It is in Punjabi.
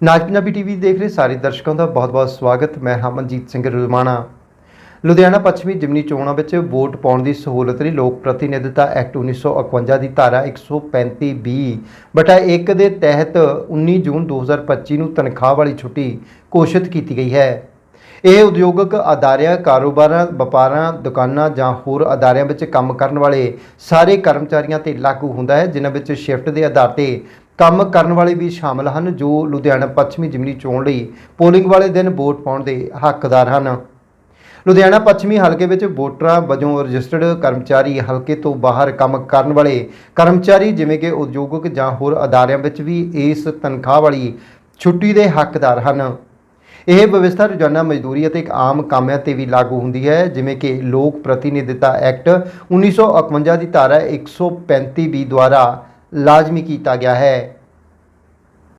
ਨਾਜ ਪੰਜਾਬੀ ਟੀਵੀ ਦੇਖ ਰਹੇ ਸਾਰੇ ਦਰਸ਼ਕਾਂ ਦਾ ਬਹੁਤ-ਬਹੁਤ ਸਵਾਗਤ। ਮੈਂ ਹਾਂ ਸਿੰਘ ਰੁਮਾਣਾ ਲੁਧਿਆਣਾ ਪੱਛਮੀ ਜਿਮਨੀ ਚੋਣਾਂ ਵਿੱਚ ਵੋਟ ਪਾਉਣ ਦੀ ਸਹੂਲਤ ਲਈ ਲੋਕ ਪ੍ਰਤੀਨਿਧਤਾ ਐਕਟ 1951 ਦੀ ਧਾਰਾ 135 ਬੀ ਬਟਾ 1 ਦੇ ਤਹਿਤ 19 ਜੂਨ 2025 ਨੂੰ ਤਨਖਾਹ ਵਾਲੀ ਛੁੱਟੀ ਘੋਸ਼ਿਤ ਕੀਤੀ ਗਈ ਹੈ। ਇਹ ਉਦਯੋਗਿਕ ਅਦਾਰਿਆਂ, ਕਾਰੋਬਾਰਾਂ, ਵਪਾਰਾਂ, ਦੁਕਾਨਾਂ ਜਾਂ ਹੋਰ ਅਦਾਰਿਆਂ ਵਿੱਚ ਕੰਮ ਕਰਨ ਵਾਲੇ ਸਾਰੇ ਕਰਮਚਾਰੀਆਂ ਤੇ ਲਾਗੂ ਹੁੰਦਾ ਹੈ, ਜਿਨ੍ਹਾਂ ਵਿੱਚ ਸ਼ਿਫਟ ਦੇ ਆਧਾਰ ਤੇ ਕੰਮ ਕਰਨ ਵਾਲੇ ਵੀ ਸ਼ਾਮਲ ਹਨ, ਜੋ ਲੁਧਿਆਣਾ ਪੱਛਮੀ ਜਿਮਨੀ ਚੋਣ ਲਈ ਪੋਲਿੰਗ ਵਾਲੇ ਦਿਨ ਵੋਟ ਪਾਉਣ ਦੇ ਹੱਕਦਾਰ ਹਨ। ਲੁਧਿਆਣਾ ਪੱਛਮੀ ਹਲਕੇ ਵਿੱਚ ਵੋਟਰਾਂ ਵਜੋਂ ਰਜਿਸਟਰਡ ਕਰਮਚਾਰੀ ਹਲਕੇ ਤੋਂ ਬਾਹਰ ਕੰਮ ਕਰਨ ਵਾਲੇ ਕਰਮਚਾਰੀ, ਜਿਵੇਂ ਕਿ ਉਦਯੋਗਿਕ ਜਾਂ ਹੋਰ ਅਦਾਰਿਆਂ ਵਿੱਚ ਵੀ ਇਸ ਤਨਖਾਹ ਵਾਲੀ ਛੁੱਟੀ ਦੇ ਹੱਕਦਾਰ ਹਨ। ਇਹ ਵਿਵਸਥਾ ਰੋਜ਼ਾਨਾ ਮਜ਼ਦੂਰੀ ਅਤੇ ਇੱਕ ਆਮ ਕਾਮਿਆਂ ਤੇ ਵੀ ਲਾਗੂ ਹੁੰਦੀ ਹੈ, ਜਿਵੇਂ ਕਿ ਲੋਕ ਪ੍ਰਤੀਨਿਧਤਾ ਐਕਟ 1951 ਦੀ ਧਾਰਾ 135 ਬੀ ਦੁਆਰਾ ਲਾਜ਼ਮੀ ਕੀਤਾ ਗਿਆ ਹੈ।